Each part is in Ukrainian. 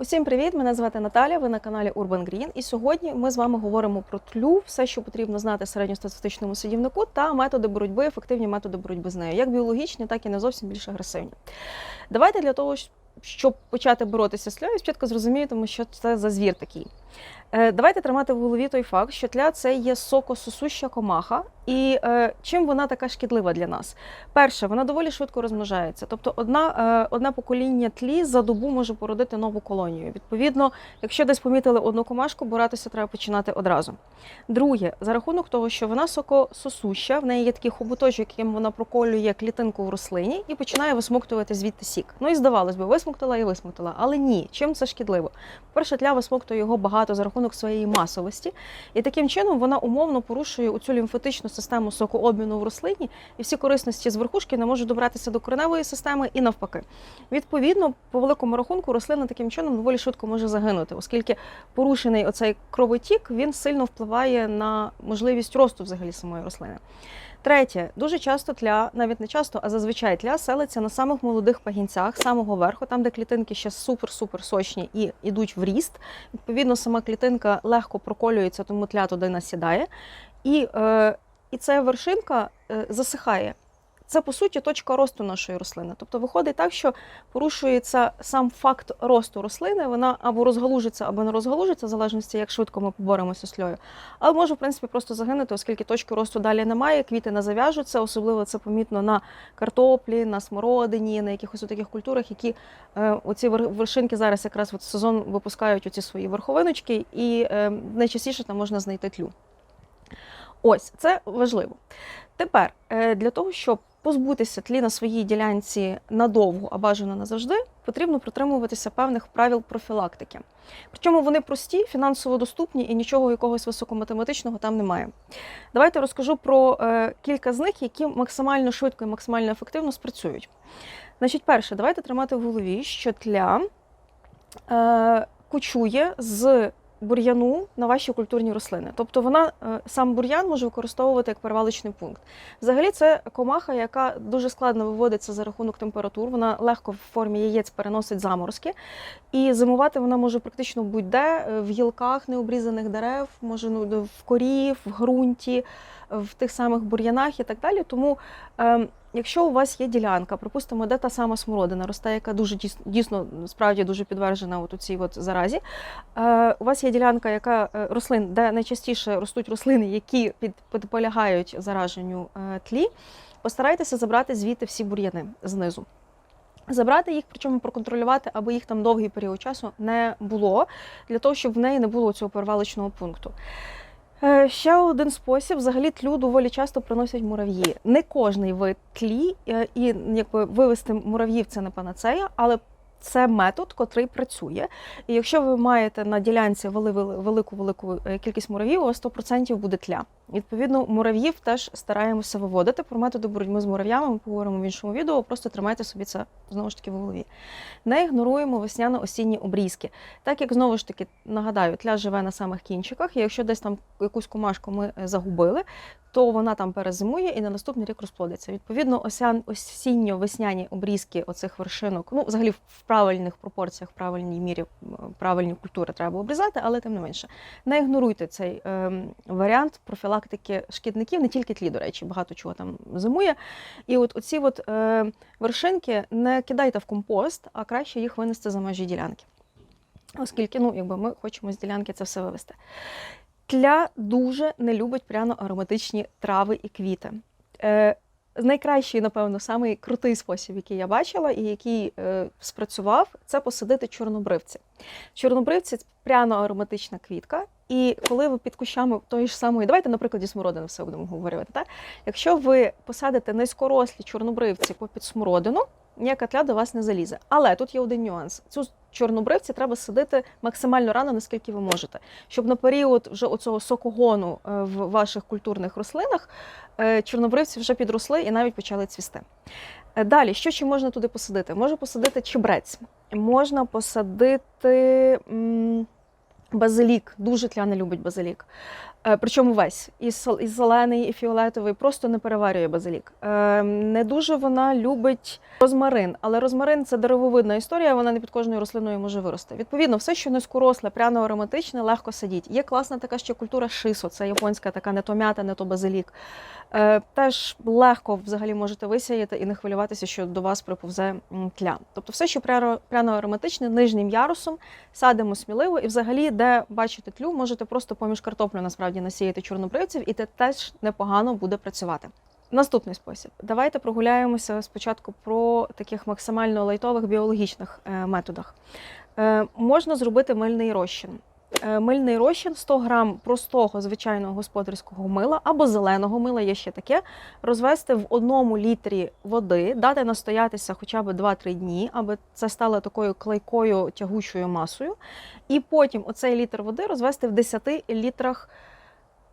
Усім привіт! Мене звати Наталя. Ви на каналі Urban Green. І сьогодні ми з вами говоримо про тлю, все, що потрібно знати середньостатистичному садівнику, та методи боротьби, ефективні методи боротьби з нею, як біологічні, так і не зовсім більш агресивні. Давайте для того, щоб почати боротися з тлею, спочатку зрозуміємо, що це за звір такий. Е, Давайте тримати в голові той факт, що тля це є сокососуща комаха, і е, чим вона така шкідлива для нас? Перше, вона доволі швидко розмножається. Тобто, одна, е, одне покоління тлі за добу може породити нову колонію. Відповідно, якщо десь помітили одну комашку, боратися треба починати одразу. Друге, за рахунок того, що вона сокососуща, в неї є такий хоботочок, яким вона проколює клітинку в рослині і починає висмоктувати звідти сік. Ну і здавалось би, висмоктала і висмоктала. Але ні, чим це шкідливо? Перше, тля висмоктує його багато за рахунок своєї масовості, і таким чином вона умовно порушує цю лімфатичну систему сокообміну в рослині, і всі корисності з верхушки не можуть добратися до кореневої системи і навпаки. Відповідно, по великому рахунку, рослина таким чином доволі швидко може загинути, оскільки порушений оцей кровотік він сильно впливає на можливість росту взагалі самої рослини. Третє, дуже часто тля, навіть не часто, а зазвичай тля селиться на самих молодих пагінцях, самого верху, там, де клітинки ще супер-супер сочні і йдуть в ріст. Відповідно, сама клітинка легко проколюється, тому тля туди насідає. І, е, і ця вершинка е, засихає. Це по суті точка росту нашої рослини. Тобто виходить так, що порушується сам факт росту рослини, вона або розгалужиться, або не розгалужиться, в залежності, як швидко ми поборемося з тлею. Але може, в принципі, просто загинути, оскільки точки росту далі немає, квіти не зав'яжуться, особливо це помітно на картоплі, на смородині, на якихось таких культурах, які е, оці вер- вершинки зараз якраз от сезон випускають оці свої верховиночки, і е, найчастіше там можна знайти тлю. Ось це важливо. Тепер е, для того, щоб позбутися тлі на своїй ділянці надовго, а бажано назавжди, потрібно притримуватися певних правил профілактики. Причому вони прості, фінансово доступні і нічого якогось високоматематичного там немає. Давайте розкажу про е, кілька з них, які максимально швидко і максимально ефективно спрацюють. Значить, перше, давайте тримати в голові, що тля е, кучує з бур'яну на ваші культурні рослини. Тобто вона е, сам бур'ян може використовувати як перевалочний пункт. Взагалі, це комаха, яка дуже складно виводиться за рахунок температур. Вона легко в формі яєць переносить заморозки, і зимувати вона може практично будь-де е, в гілках необрізаних дерев, може ну, в корі, в ґрунті, в тих самих бур'янах і так далі. Тому е, Якщо у вас є ділянка, припустимо, де та сама смородина росте, яка дуже дійсно, справді дуже підтверджена от у цій от заразі. Е, у вас є ділянка, яка е, рослин, де найчастіше ростуть рослини, які під, підполягають зараженню е, тлі, постарайтеся забрати звідти всі бур'яни знизу. Забрати їх, причому проконтролювати, аби їх там довгий період часу не було, для того, щоб в неї не було цього перевалочного пункту. Е, Ще один спосіб взагалі тлю доволі часто приносять мурав'ї. Не кожний вид тлі, е, і якби вивести мурав'їв це не панацея, але це метод, котрий працює. І якщо ви маєте на ділянці велику велику кількість мурав'їв, у вас 100% буде тля. Відповідно, мурав'їв теж стараємося виводити. Про методи боротьби з мурав'ями ми поговоримо в іншому відео. Просто тримайте собі це знову ж таки в голові. Не ігноруємо весняно-осінні обрізки. Так як знову ж таки нагадаю, тля живе на самих кінчиках, і якщо десь там якусь комашку ми е, загубили, то вона там перезимує і на наступний рік розплодиться. Відповідно, осінньо-весняні обрізки оцих вершинок, ну взагалі в правильних пропорціях, правильній мірі, правильні культури треба обрізати, але тим не менше. Не ігноруйте цей е, варіант профілактики шкідників, не тільки тлі, до речі, багато чого там зимує. І от оці от е, вершинки не кидайте в компост, а краще їх винести за межі ділянки. Оскільки ну, якби ми хочемо з ділянки це все вивести. Тля дуже не любить пряно-ароматичні трави і квіти. Е, Найкращий, напевно, самий крутий спосіб, який я бачила і який е, спрацював, це посадити чорнобривці. Чорнобривці це пряно-ароматична квітка. І коли ви під кущами тої ж самої, давайте, наприклад, смородини все будемо говорити. Так? Якщо ви посадите низькорослі чорнобривці попід смородину, ніяка тля до вас не залізе. Але тут є один нюанс: цю чорнобривці треба садити максимально рано, наскільки ви можете, щоб на період вже оцього сокогону е, в ваших культурних рослинах е, чорнобривці вже підросли і навіть почали цвісти. Е, Далі, що ще можна туди посадити? Можна посадити чебрець, можна посадити. Базилік, дуже тля не любить базилік. Е, Причому весь і зелений, і фіолетовий просто не переварює базилік. Е, Не дуже вона любить розмарин, але розмарин це деревовидна історія, вона не під кожною рослиною може вирости. Відповідно, все, що низькоросле, пряно ароматичне, легко садіть. Є класна така ще культура шисо, це японська така не то м'ята, не то базилік. Е, Теж легко взагалі можете висіяти і не хвилюватися, що до вас приповзе тля. Тобто, все, що пряно ароматичне, нижнім ярусом, садимо сміливо, і взагалі, де бачите тлю, можете просто поміж картоплю насправді насіяти чорнобривців, і це теж непогано буде працювати. Наступний спосіб. Давайте прогуляємося спочатку про таких максимально лайтових біологічних е, методах. Е, можна зробити мильний розчин. Е, Мильний розчин 100 грам простого звичайного господарського мила або зеленого мила, є ще таке, розвести в одному літрі води, дати настоятися хоча б 2-3 дні, аби це стало такою клейкою тягучою масою. І потім оцей літр води розвести в 10 літрах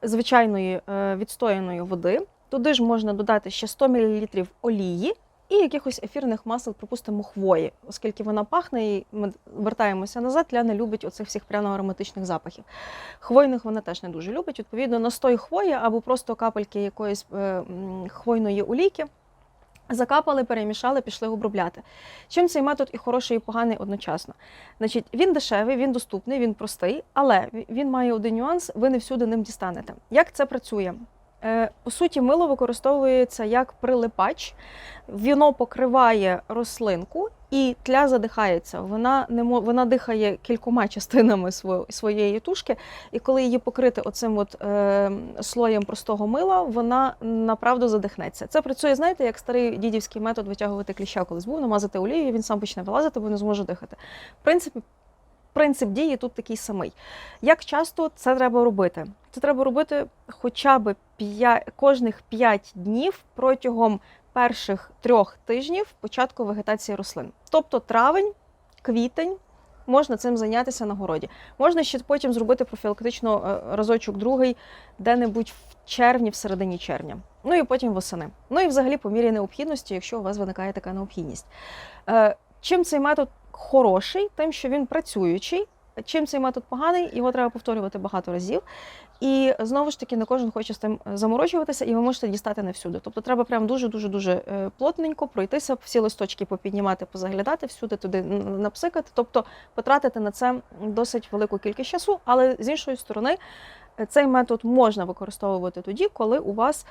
звичайної е, відстояної води. Туди ж можна додати ще 100 мл олії і якихось ефірних масел, припустимо, хвої, оскільки вона пахне, і ми вертаємося назад, тля не любить оцих всіх пряно-ароматичних запахів. Хвойних вона теж не дуже любить. Відповідно, настой хвої або просто капельки якоїсь е, хвойної олійки. Закапали, перемішали, пішли обробляти. Чим цей метод і хороший, і поганий одночасно? Значить, він дешевий, він доступний, він простий, але він має один нюанс: ви не всюди ним дістанете. Як це працює? Е, По суті, мило використовується як прилипач, воно покриває рослинку і тля задихається. Вона не мо- вона дихає кількома частинами сво- своєї тушки, і коли її покрити оцим от, е, слоєм простого мила, вона направду задихнеться. Це працює, знаєте, як старий дідівський метод витягувати кліща колись був, намазати олією, він сам почне вилазити, бо не зможе дихати. В принципі, принцип дії тут такий самий. Як часто це треба робити? Це треба робити хоча б 5, кожних 5 днів протягом перших трьох тижнів початку вегетації рослин. Тобто травень, квітень. Можна цим зайнятися на городі. Можна ще потім зробити профілактично е, разочок другий, де-небудь в червні, в середині червня. Ну і потім восени. Ну і взагалі по мірі необхідності, якщо у вас виникає така необхідність. Е, Чим цей метод хороший, тим, що він працюючий. Чим цей метод поганий, його треба повторювати багато разів. І знову ж таки, не кожен хоче з тим заморочуватися, і ви можете дістати не всюди. Тобто треба прям дуже дуже дуже плотненько пройтися, всі листочки попіднімати, позаглядати, всюди туди напсикати. Тобто потратити на це досить велику кількість часу. Але з іншої сторони, е, цей метод можна використовувати тоді, коли у вас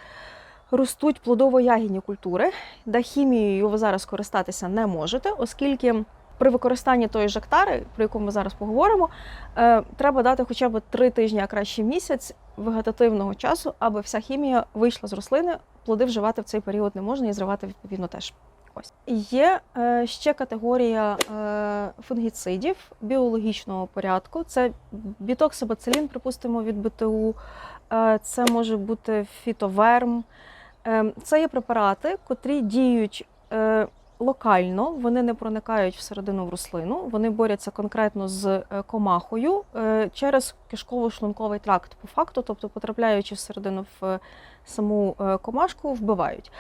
ростуть плодово-ягідні культури, де хімією ви зараз користатися не можете, оскільки. При використанні тої жактари, про яку ми зараз поговоримо, е, треба дати хоча б три тижні, а краще місяць вегетативного часу, аби вся хімія вийшла з рослини. Плоди вживати в цей період не можна і зривати відповідно теж. Ось є е, ще категорія е, фунгіцидів біологічного порядку. Це бітоксибацилін, припустимо, від БТУ, це може бути фітоверм. Е, це є препарати, котрі діють. Локально, вони не проникають всередину в рослину, вони борються конкретно з е, комахою е, через кишково-шлунковий тракт, по факту, тобто потрапляючи всередину в е, саму комашку, вбивають.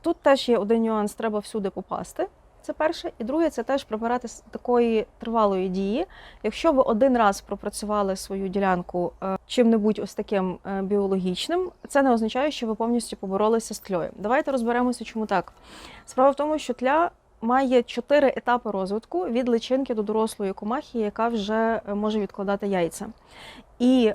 Тут теж є один нюанс, треба всюди попасти. Це перше. І друге, це теж препарати такої тривалої дії. Якщо ви один раз пропрацювали свою ділянку е, чим-небудь ось таким е, біологічним, це не означає, що ви повністю поборолися з тльою. Давайте розберемося, чому так. Справа в тому, що тля має чотири етапи розвитку від личинки до дорослої комахи, яка вже е, може відкладати яйця. І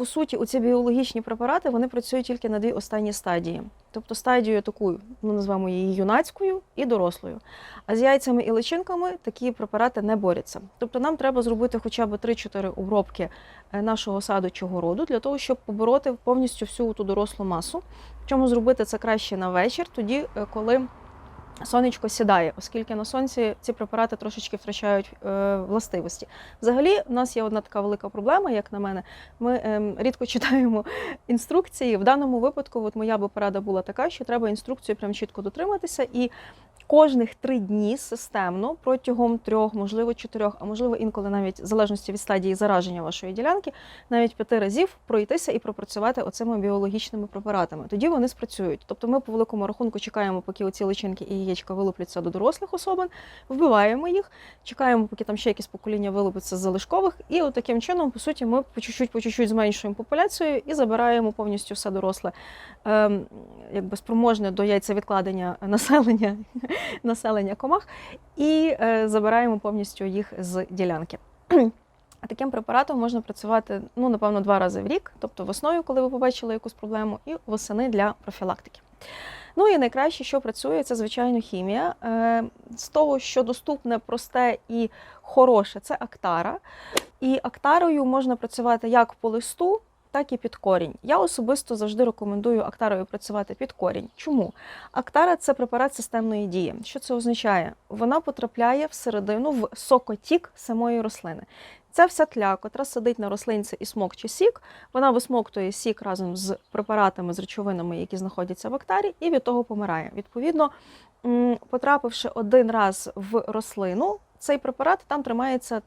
по суті, оці біологічні препарати вони працюють тільки на дві останні стадії. Тобто стадію таку, ну назвемо її юнацькою і дорослою. А з яйцями і личинками такі препарати не борються. Тобто нам треба зробити хоча б 3-4 обробки е, нашого саду чи городу для того, щоб побороти повністю всю ту дорослу масу. Чому зробити це краще на вечір, тоді, е, коли сонечко сідає, оскільки на сонці ці препарати трошечки втрачають е, властивості. Взагалі, в нас є одна така велика проблема, як на мене. Ми е, рідко читаємо інструкції. В даному випадку, от моя би порада була така, що треба інструкцію прям чітко дотриматися. І кожних три дні системно протягом трьох, можливо, чотирьох, а можливо інколи навіть в залежності від стадії зараження вашої ділянки, навіть п'яти разів пройтися і пропрацювати оцими біологічними препаратами. Тоді вони спрацюють. Тобто ми по великому рахунку чекаємо, поки оці личинки і яєчка вилупляться до дорослих особин, вбиваємо їх, чекаємо, поки там ще якісь покоління вилупиться з залишкових, і от таким чином, по суті, ми по чуть-чуть, по чуть-чуть зменшуємо популяцію і забираємо повністю все доросле, ем, якби спроможне до яйцевідкладення населення, населення комах, і е, забираємо повністю їх з ділянки. Таким препаратом можна працювати ну, напевно, два рази в рік, тобто весною, коли ви побачили якусь проблему, і восени для профілактики. Ну і найкраще, що працює, це звичайно хімія. Е, З того, що доступне, просте і хороше, це актара. І актарою можна працювати як по листу, так і під корінь. Я особисто завжди рекомендую актарою працювати під корінь. Чому? Актара це препарат системної дії. Що це означає? Вона потрапляє всередину в сокотік самої рослини. Ця вся тля, котра сидить на рослинці і смокче сік, вона висмоктує сік разом з препаратами, з речовинами, які знаходяться в актарі, і від того помирає. Відповідно, потрапивши один раз в рослину, цей препарат там тримається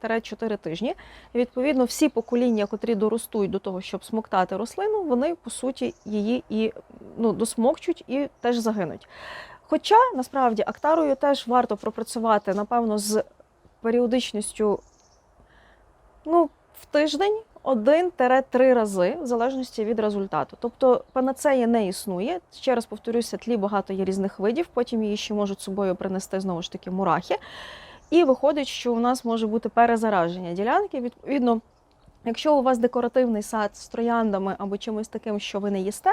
3-4 тижні. І відповідно всі покоління, котрі доростуть до того, щоб смоктати рослину, вони по суті її і ну, досмокчуть і теж загинуть. Хоча насправді актарою теж варто пропрацювати, напевно, з періодичністю ну, в тиждень один-три рази, в залежності від результату. Тобто панацея не існує. Ще раз повторюся, тлі багато є різних видів, потім її ще можуть собою принести знову ж таки мурахи. І виходить, що у нас може бути перезараження ділянки. Відповідно, якщо у вас декоративний сад з трояндами або чимось таким, що ви не їсте,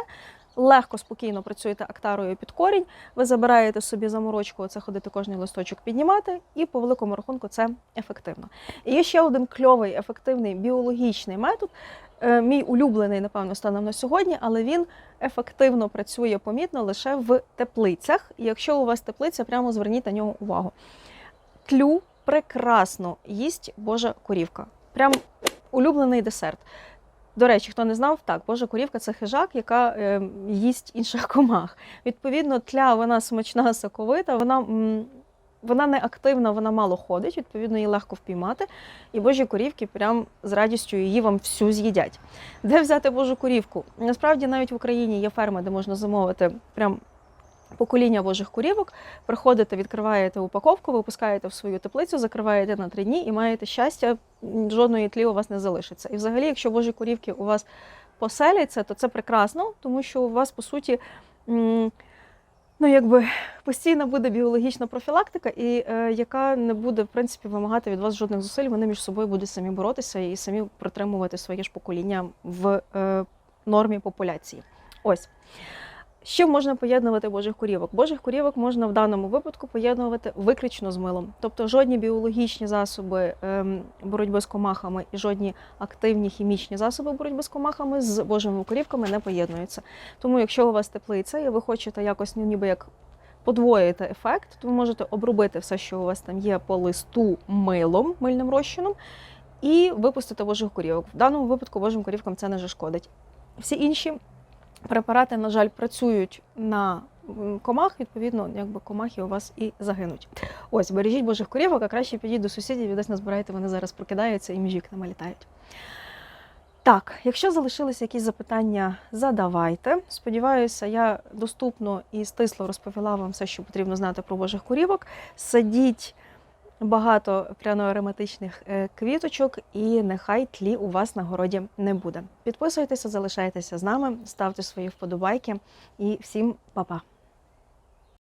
легко, спокійно працюєте актарою під корінь, ви забираєте собі заморочку, оце ходити кожний листочок піднімати, і по великому рахунку це ефективно. І є ще один кльовий, ефективний біологічний метод. е, Мій улюблений, напевно, станом на сьогодні, але він ефективно працює помітно лише в теплицях. І якщо у вас теплиця, прямо зверніть на нього увагу. Тлю прекрасно їсть Божа корівка. Прям улюблений десерт. До речі, хто не знав, так, Божа корівка це хижак, яка е, їсть інших комах. Відповідно, тля вона смачна, соковита, вона, м, вона не активна, вона мало ходить, відповідно, її легко впіймати. І божі корівки прям з радістю її вам всю з'їдять. Де взяти божу корівку? Насправді навіть в Україні є ферми, де можна замовити прям покоління божих корівок. Приходите, відкриваєте упаковку, випускаєте в свою теплицю, закриваєте на три дні і маєте щастя, жодної тлі у вас не залишиться. І взагалі, якщо божі корівки у вас поселяться, то це прекрасно, тому що у вас по суті. Ну, якби постійно буде біологічна профілактика, і е, яка не буде в принципі вимагати від вас жодних зусиль. Вони між собою будуть самі боротися і самі притримувати своє ж покоління в е, нормі популяції. Ось. Чим можна поєднувати божих корівок? Божих корівок можна в даному випадку поєднувати виключно з милом. Тобто жодні біологічні засоби ем, боротьби з комахами і жодні активні хімічні засоби боротьби з комахами з божими корівками не поєднуються. Тому, якщо у вас теплиця і ви хочете якось ну, ніби як подвоїти ефект, то ви можете обробити все, що у вас там є по листу милом, мильним розчином, і випустити божих корівок. В даному випадку божим корівкам це не зашкодить. Всі інші препарати, на жаль, працюють на комах, відповідно, якби комахи у вас і загинуть. Ось, бережіть божих корівок, а краще підіть до сусідів і десь назбирайте, вони зараз прокидаються і між вікнами літають. Так, якщо залишилися якісь запитання, задавайте. Сподіваюся, я доступно і стисло розповіла вам все, що потрібно знати про божих корівок. Садіть багато пряно-ароматичних е, квіточок, і нехай тлі у вас на городі не буде. Підписуйтеся, залишайтеся з нами, ставте свої вподобайки і всім па-па!